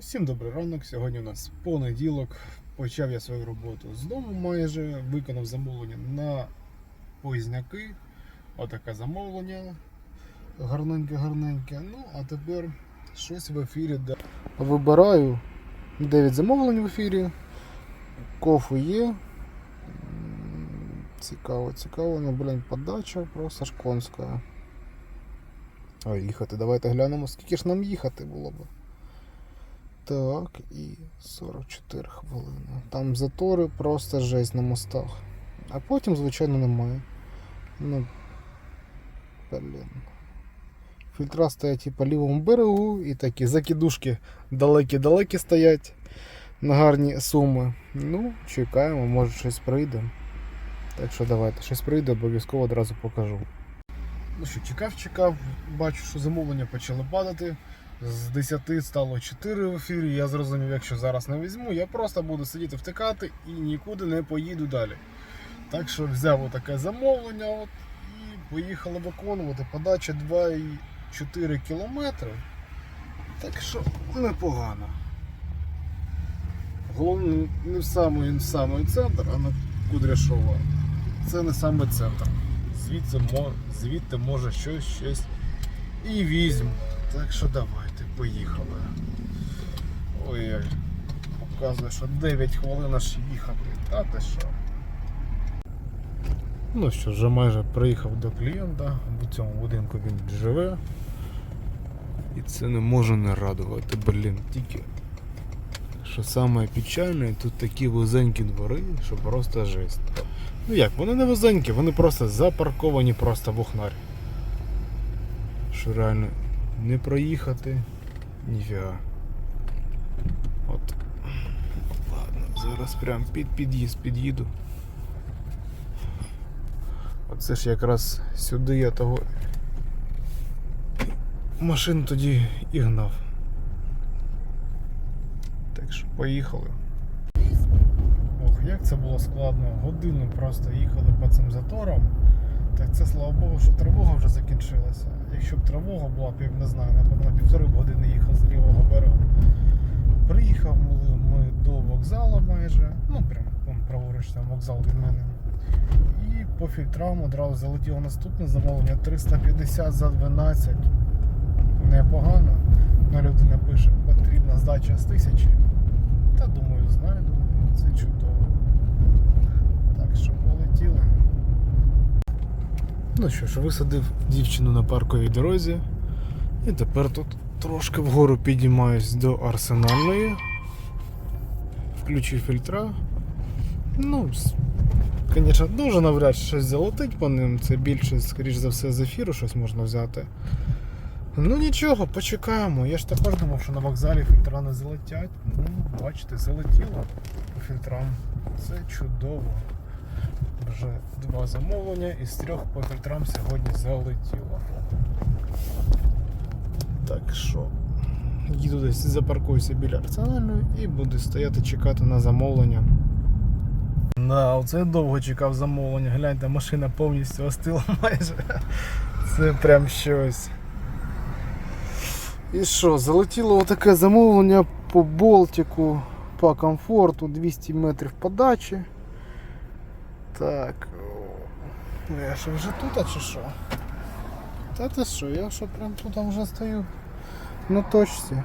Всім добрий ранок. Сьогодні у нас понеділок. Почав я свою роботу з дому майже. Виконав замовлення на позняки. Отаке замовлення. Гарненьке-гарненьке. Ну, а тепер щось в ефірі. де- Вибираю 9 замовлень в ефірі. Кофу є. Цікаво, цікаво. Ну, блін, подача просто шконська. А їхати, давайте глянемо, скільки ж нам їхати було б. Так, і 44 хвилини. Там затори просто жесть на мостах. А потім, звичайно, немає. Ну. Блін. Фільтра стоять і по лівому берегу, і такі закидушки далекі-далекі стоять на гарні суми. Ну, чекаємо, може щось прийде. Так що давайте, щось прийде, обов'язково одразу покажу. Ну що, чекав, чекав, бачу, що замовлення почали падати. З 10 стало 4 в ефірі. Я зрозумів, якщо зараз не візьму, я просто буду сидіти втикати і нікуди не поїду далі. Так що взяв отаке замовлення от, і поїхали виконувати. Подача 2,4 кілометри. Так що непогано. Головне, не в самий, в самий центр, а на Кудряшова. Це не саме центр. Звідси, звідти може щось, щось і візьму. Так що давайте, поїхали. Ой, як показує, що 9 хвилин аж їхати. Та ти що. Ну що, вже майже приїхав до клієнта, в цьому будинку він живе. І це не може не радувати, блін, тільки. Що саме печальне, тут такі вузенькі двори, що просто жесть. Ну як, вони не вузенькі, вони просто запарковані просто в. Що реально не проїхати. Ніфіга. От. Ладно, зараз прям під під'їзд під'їду. Оце ж якраз сюди я того машину тоді і гнав. Так що поїхали. Ох, як це було складно. Годину просто їхали по цим заторам. Так це слава Богу, що тривога вже закінчилася. Якщо б тривога була я не знаю, напевно, півтори години їхав з лівого берега. Приїхав ми, до вокзалу майже, ну прям праворуч там вокзал від мене. І по фільтрам одразу залетіло наступне замовлення 350 за 12. Непогано. На людина пише, потрібна здача з тисячі. Та думаю, знайду. Це чудово. Так що полетіли. Ну що ж, висадив дівчину на парковій дорозі. І тепер тут трошки вгору підіймаюсь до арсенальної. Включив фільтра. Ну, звісно, дуже навряд щось залетить по ним. Це більше, скоріш за все, з ефіру щось можна взяти. Ну нічого, почекаємо. Я ж також думав, що на вокзалі фільтра не залетять. Ну, бачите, залетіло по фільтрам. Це чудово. Вже два замовлення із трьох по фільтрам сьогодні залетіло. Так що їду десь запаркуюся біля арсенальної і буду стояти чекати на замовлення. На, оце я довго чекав замовлення. Гляньте, машина повністю остила майже. Це прям щось. І що, залетіло отаке замовлення по Болтику, по комфорту, 200 метрів подачі. Так. Ну я що вже тут, а чи що? Та ти що, я що прям тут вже стою на точці.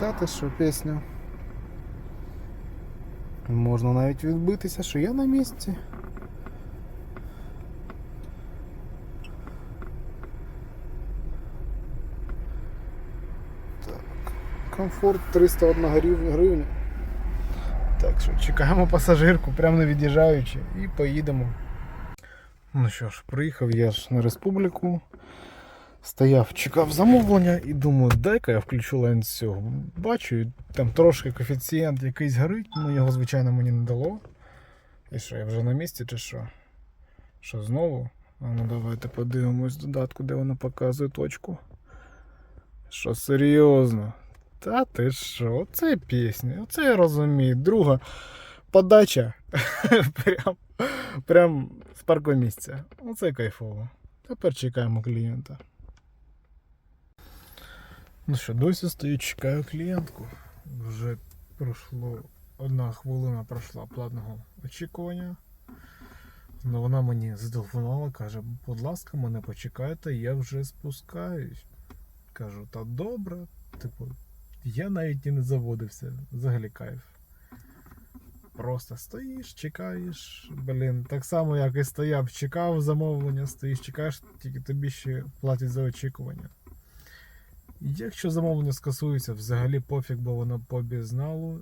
Та ти що, пісня. Можна навіть відбитися, що я на місці. Так. Комфорт 301 гривня. Так що чекаємо пасажирку, прямо не від'їжджаючи, і поїдемо. Ну що ж, приїхав я ж на республіку. Стояв, чекав замовлення і думаю, дай-ка я включу ланцюг. Бачу, там трошки коефіцієнт якийсь горить, ну його, звичайно, мені не дало. І що, я вже на місці чи що? Що знову? Ну давайте подивимось додатку, де воно показує точку. Що серйозно? Та ти що, це пісня, оце я розумію. Друга подача прям, прям з паркомісця. Оце кайфово. Тепер чекаємо клієнта. Ну що, досі стою, чекаю клієнтку. Вже пройшло одна хвилина пройшла платного очікування. Ну вона мені зателефонувала, каже, будь ласка, мене почекайте, я вже спускаюсь. Кажу, та добре. Типу, я навіть і не заводився. Взагалі кайф. Просто стоїш, чекаєш. Блін, так само, як і стояв, чекав замовлення, стоїш, чекаєш, тільки тобі ще платять за очікування. Якщо замовлення скасується, взагалі пофіг, бо воно по безналу.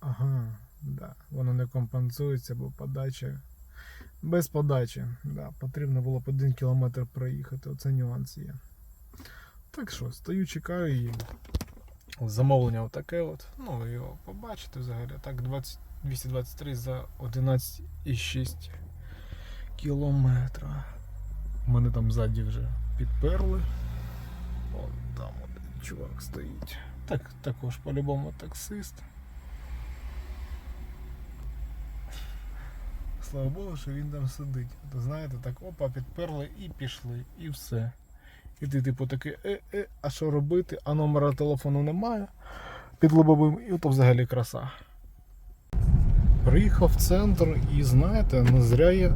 Ага, да, воно не компенсується, бо подача. Без подачі. Да, потрібно було б один кілометр проїхати. Оце нюанс є. Так що, стою, чекаю і замовлення отаке от. Ну, його побачите взагалі. Так, 20, 223 за 11,6 кілометра. У мене там ззаді вже підперли. Вон там от чувак стоїть. Так, також по-любому таксист. Слава Богу, що він там сидить. То знаєте, так опа, підперли і пішли, і все. І ти, типу, такий, е, е, а що робити? А номера телефону немає під лобовим, і то взагалі краса. Приїхав в центр і знаєте, не зря я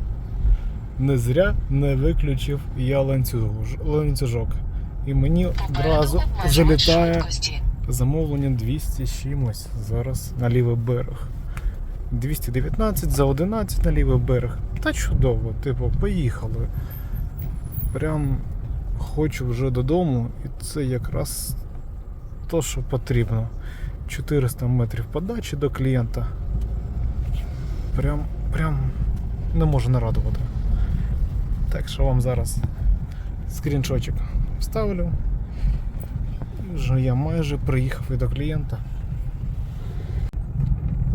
не зря не виключив я ланцюж, ланцюжок. І мені одразу залітає замовлення 200 з чимось зараз на лівий берег. 219 за 11 на лівий берег. Та чудово, типу, поїхали. Прям хочу вже додому, і це якраз то, що потрібно. 400 метрів подачі до клієнта. Прям, прям не можу нарадувати. Так що вам зараз скріншочок вставлю. Вже я майже приїхав і до клієнта.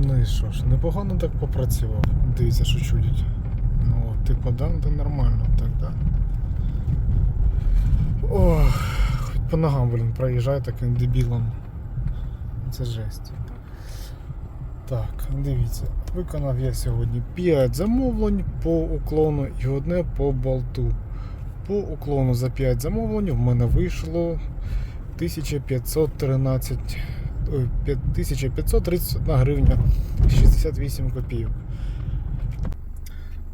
Ну і що ж, непогано так попрацював. Дивіться, що чудять. Ну, типу, да, то нормально. Ох, по ногам, блін, проїжджаю таким дебілом. Це жесть. Так, дивіться, виконав я сьогодні 5 замовлень по уклону і одне по болту. По уклону за 5 замовлень в мене вийшло 1513 1531 гривня 68 копійок.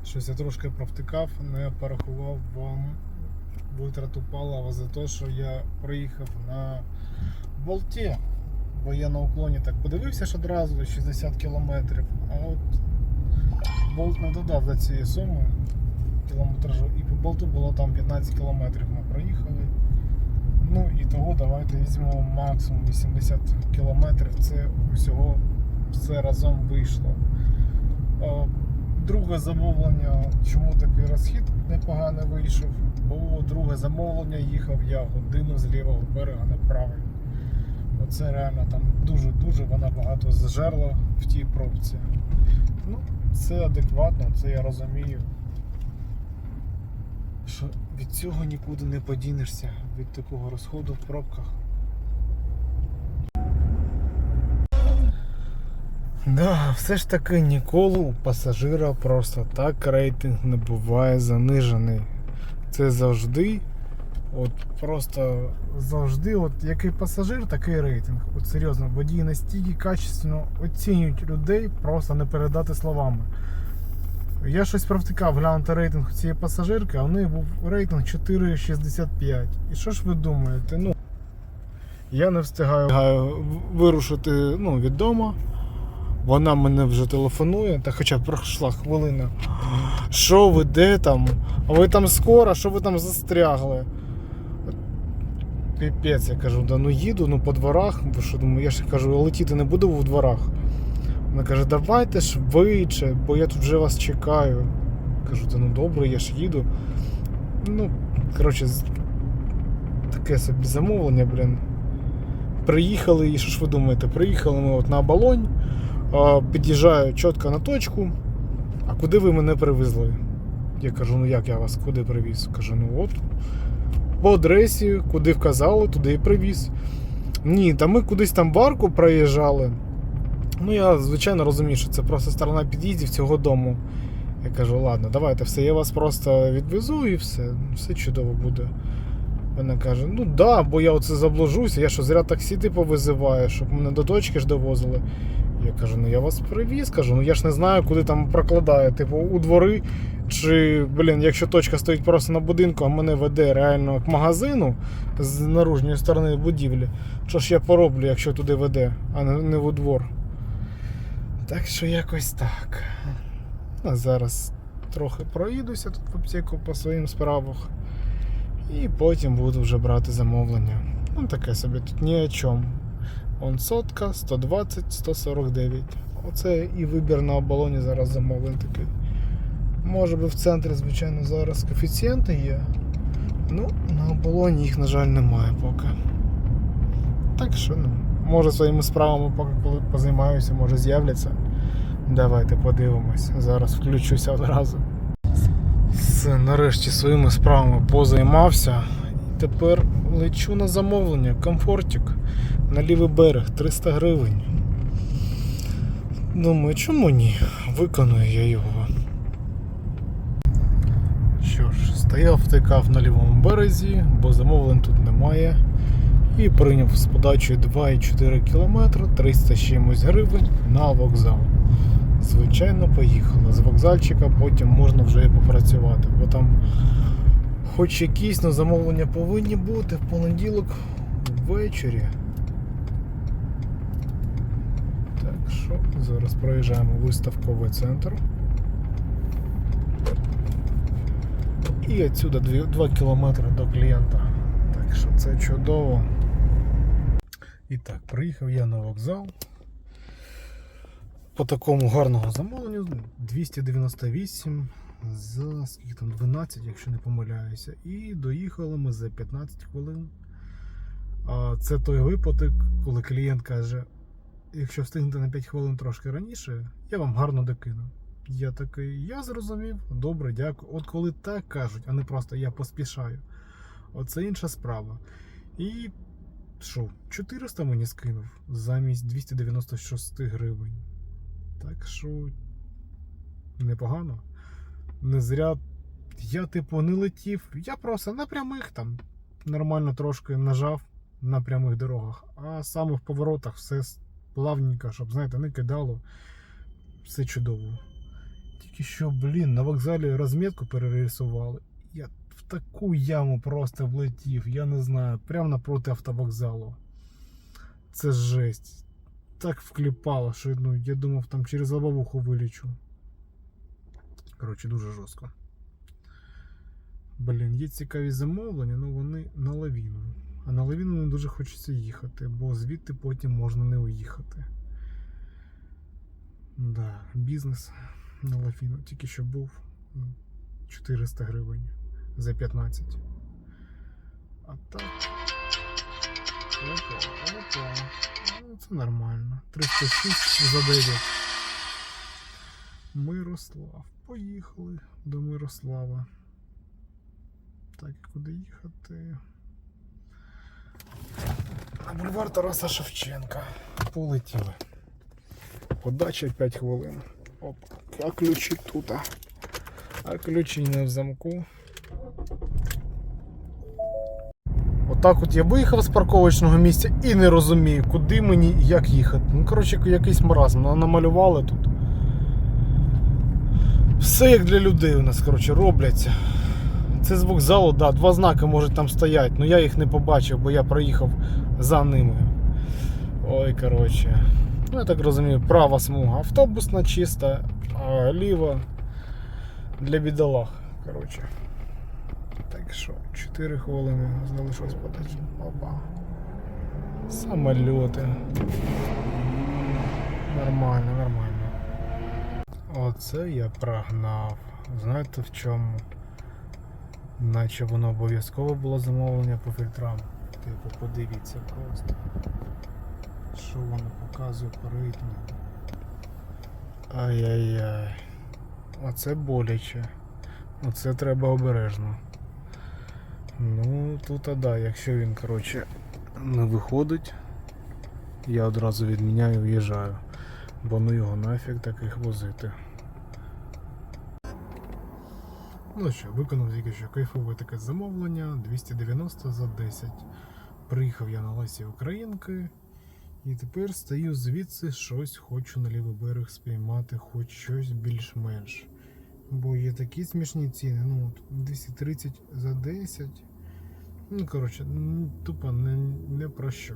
Щось я трошки провтикав, не порахував вам витрату палива за те, що я приїхав на болті. Бо я на уклоні так подивився ж одразу 60 кілометрів, а от болт не додав до цієї суми кілометражу, і по болту було там 15 кілометрів ми проїхали. Ну і того давайте візьмемо максимум 80 кілометрів. Це усього все разом вийшло. Друге замовлення, чому такий розхід непоганий вийшов, бо друге замовлення їхав я годину з лівого берега на правий. Оце реально там дуже-дуже вона багато зжерла в тій пробці. Ну, це адекватно, це я розумію. Що від цього нікуди не подінешся, від такого розходу в пробках. Да, все ж таки ніколи у пасажира просто так рейтинг не буває занижений. Це завжди, от просто завжди, от який пасажир, такий рейтинг. От серйозно, водії настільки качественно оцінюють людей, просто не передати словами. Я щось провтикав глянути рейтинг цієї пасажирки, а в неї був рейтинг 4,65. І що ж ви думаєте? Ну, я не встигаю вирушити ну, від дому. Вона мене вже телефонує, та хоча пройшла хвилина. Що ви де там? А ви там скоро, що ви там застрягли? Піпець, я кажу, да ну їду, ну по дворах, бо що думаю, я ж кажу, летіти не буду в дворах. Вона каже, давайте швидше, бо я тут вже вас чекаю. Кажу, та ну добре, я ж їду. Ну, коротше, таке собі замовлення, блін. Приїхали, і що ж ви думаєте? Приїхали ми от на оболонь, а, під'їжджаю чітко на точку. А куди ви мене привезли? Я кажу, ну як я вас куди привіз? Кажу, ну от. По адресі, куди вказали, туди і привіз. Ні, та ми кудись там барку проїжджали. Ну, я звичайно розумію, що це просто сторона під'їздів цього дому. Я кажу, ладно, давайте все, я вас просто відвезу і все, все чудово буде. Вона каже: ну да, бо я оце заблужуся, я що зря таксі типу визиваю, щоб мене до точки ж довозили. Я кажу, ну я вас привіз, кажу, ну я ж не знаю, куди там прокладає. Типу, у двори. Чи, блін, якщо точка стоїть просто на будинку, а мене веде реально к магазину з наружньої сторони будівлі, що ж я пороблю, якщо туди веде, а не, у двор. Так що якось так. А зараз трохи проїдуся тут в аптеку по своїм справах. І потім буду вже брати замовлення. Ну таке собі тут ні о чому. Он сотка, 120, 149. Оце і вибір на оболоні зараз замовлень такий. Може би в центрі, звичайно, зараз коефіцієнти є. Ну, на оболоні їх, на жаль, немає поки. Так що, ну, може своїми справами поки коли позаймаюся, може з'являться. Давайте подивимось. Зараз включуся одразу. Все, нарешті своїми справами позаймався. Тепер лечу на замовлення. Комфортик на лівий берег 300 гривень. Думаю, чому ні? Виконую я його. Що ж, стояв, втикав на лівому березі, бо замовлень тут немає. І прийняв з подачею 2,4 км 300 з чимось гривень на вокзал. Звичайно, поїхали. З вокзальчика потім можна вже і попрацювати, бо там хоч якісь но замовлення повинні бути в понеділок ввечері. Так що зараз проїжджаємо виставковий центр. І відсюди 2 кілометри до клієнта. Так що це чудово. І так, приїхав я на вокзал. По такому гарному замовленню 298 за скільки там 12, якщо не помиляюся. І доїхали ми за 15 хвилин. А це той випадок, коли клієнт каже: якщо встигнете на 5 хвилин трошки раніше, я вам гарно докину. Я такий, я зрозумів, добре, дякую. От коли так кажуть, а не просто я поспішаю. Оце інша справа. І що, 400 мені скинув замість 296 гривень. Так що непогано. Не зря я, типу, не летів. Я просто на прямих там нормально трошки нажав на прямих дорогах, а саме в поворотах все плавненько, щоб, знаєте, не кидало. Все чудово. Тільки що, блін, на вокзалі розмітку перерисували. Я в таку яму просто влетів, я не знаю, прямо напроти автовокзалу. Це жесть. Так вкліпало, що ну, я думав, там через лобовуху вилічу. Коротше, дуже жорстко. Блін, є цікаві замовлення, але вони на лавіну. А на лавіну не дуже хочеться їхати, бо звідти потім можна не уїхати. Да, бізнес на лавіну. Тільки що був 400 гривень за 15. А так. Опа, опа. Ну, це нормально. 306 за 9. Мирослав. Поїхали до Мирослава. Так, куди їхати? На бульвар Тараса Шевченка. Полетіли. Подача 5 хвилин. Оп, а ключі тут. А ключі не в замку. Отак от я виїхав з парковочного місця і не розумію, куди мені і як їхати. Ну, коротше, якийсь маразм. Намалювали тут. Все як для людей у нас, коротше, робляться. Це з вокзалу, да, два знаки можуть там стояти, але я їх не побачив, бо я проїхав за ними. Ой, коротше. Ну, я так розумію, права смуга автобусна чиста, а ліва для бідолах. Коротше. Так що, 4 хвилини залишилось подачі. Опа. Самольоти. Нормально, нормально. Оце я прогнав. Знаєте в чому? Наче воно обов'язково було замовлення по фільтрам. Типу, подивіться просто. Що воно показує по рейтингу. Ай-яй-яй. Оце боляче. Оце треба обережно. Ну, тут а да, якщо він, коротше, не виходить, я одразу відміняю і в'їжджаю. Бо ну його нафіг таких возити. Ну що, виконав тільки що кайфове таке замовлення 290 за 10. Приїхав я на Лесі Українки. І тепер стою звідси щось хочу на лівий берег спіймати, хоч щось більш-менш. Бо є такі смішні ціни. Ну, от 230 за 10. Ну, коротше, тупо не, не про що.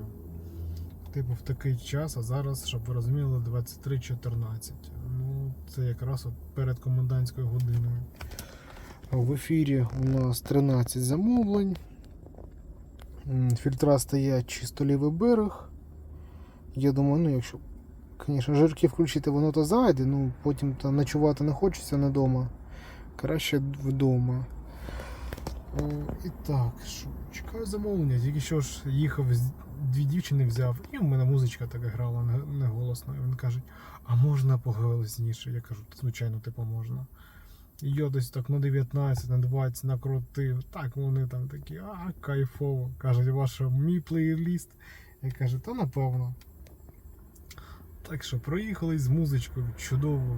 Типу в такий час, а зараз, щоб ви розуміли, 23.14. Ну, це якраз от перед комендантською годиною. В ефірі у нас 13 замовлень. Фільтра стоять чисто лівий берег. Я думаю, ну якщо, звісно, жирки включити, воно то зайде, ну потім то ночувати не хочеться не вдома. Краще вдома. Е, І так, що, чекаю замовлення. Тільки що ж їхав, дві дівчини взяв, і в мене музичка така грала не- неголосно. І вони кажуть, а можна поголосніше? Я кажу, звичайно, типу можна. Я десь так на 19, на 20 накрутив. Так вони там такі, а, кайфово. Кажуть, ваш мій плейліст. Я кажу, та напевно. Так що проїхали з музичкою, чудово,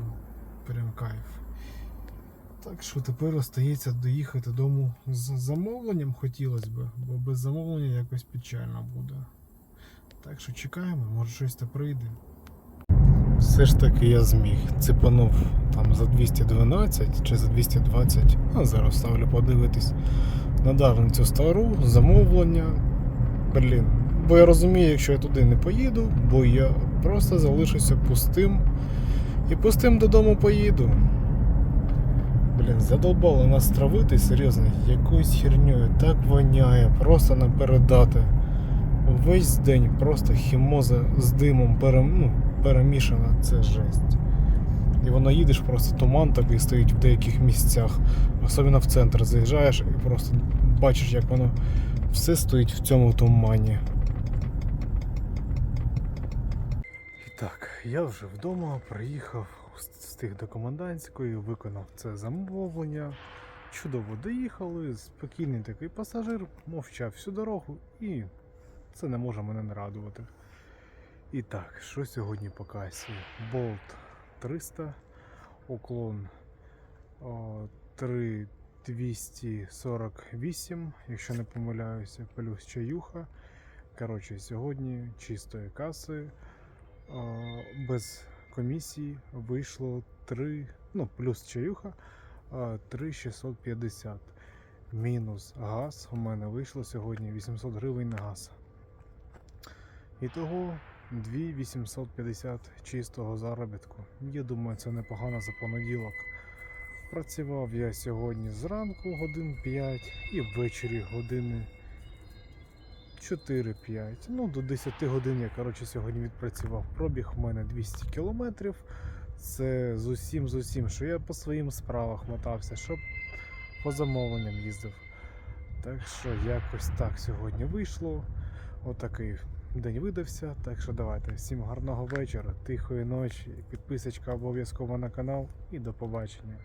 прям кайф. Так що тепер остається доїхати дому з замовленням хотілося б, бо без замовлення якось печально буде. Так що чекаємо, може щось та прийде. Все ж таки я зміг. Цепанув там за 212 чи за 220, а зараз ставлю подивитись. Надав цю стару замовлення. Блін. Бо я розумію, якщо я туди не поїду, бо я просто залишуся пустим. І пустим додому поїду. Блін, задолбало нас травити, серйозно, якоюсь херньою так воняє, просто не передати. Весь день просто хімоза з димом пере, ну, перемішана, це жесть. І воно їдеш, просто туман такий стоїть в деяких місцях. Особливо в центр заїжджаєш і просто бачиш, як воно все стоїть в цьому тумані. І так, я вже вдома приїхав, встиг до комендантської, виконав це замовлення. Чудово доїхали, спокійний такий пасажир, мовчав всю дорогу і це не може мене не радувати. І так, що сьогодні по касі? Болт 300, уклон 3248, якщо не помиляюся, плюс чаюха. Коротше, сьогодні чистої каси без комісії вийшло 3, ну, плюс чаюха 3650. Мінус газ. У мене вийшло сьогодні 800 гривень на газ. Ітого 2850 чистого заробітку. Я думаю, це непогано за понеділок. Працював я сьогодні зранку годин 5 і ввечері години 4-5. Ну, до 10 годин я коротше, сьогодні відпрацював. Пробіг у мене 200 кілометрів. Це з усім, з усім, що я по своїм справах мотався, щоб по замовленням їздив. Так що якось так сьогодні вийшло. Отакий день видався. Так що давайте всім гарного вечора, тихої ночі, підписочка обов'язково на канал і до побачення.